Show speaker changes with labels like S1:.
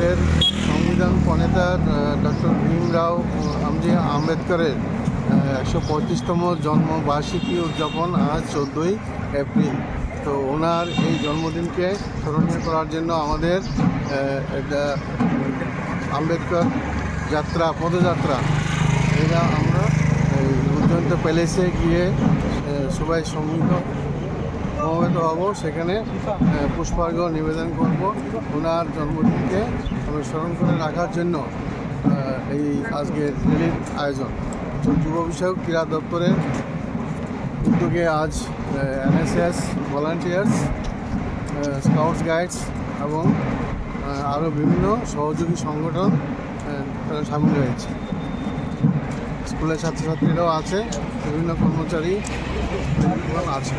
S1: আমাদের সংবিধান প্রণেতা ডক্টর ভীমরাও আমজি আম্বেদকরের একশো পঁয়ত্রিশতম জন্মবার্ষিকী উদযাপন আজ চোদ্দোই এপ্রিল। তো ওনার এই জন্মদিনকে স্মরণীয় করার জন্য আমাদের আম্বেদকর যাত্রা, পদযাত্রা এটা আমরা উদ্যন্ত প্যালেসে গিয়ে সবাই সম্মিলিত সমবেত হব। সেখানে পুষ্পার্ঘ নিবেদন করব। ওনার জন্মদিনকে স্মরণ করে রাখার জন্য এই আজকের র্যালির আয়োজন। যুব বিষয়ক ক্রীড়া দপ্তরের উদ্যোগে আজ এনএসএস ভলান্টিয়ার্স স্কাউটস গাইডস এবং আরও বিভিন্ন সহযোগী সংগঠন তারা সামিল হয়েছে। স্কুলের ছাত্রছাত্রীরাও আছে, বিভিন্ন কর্মচারী আছে।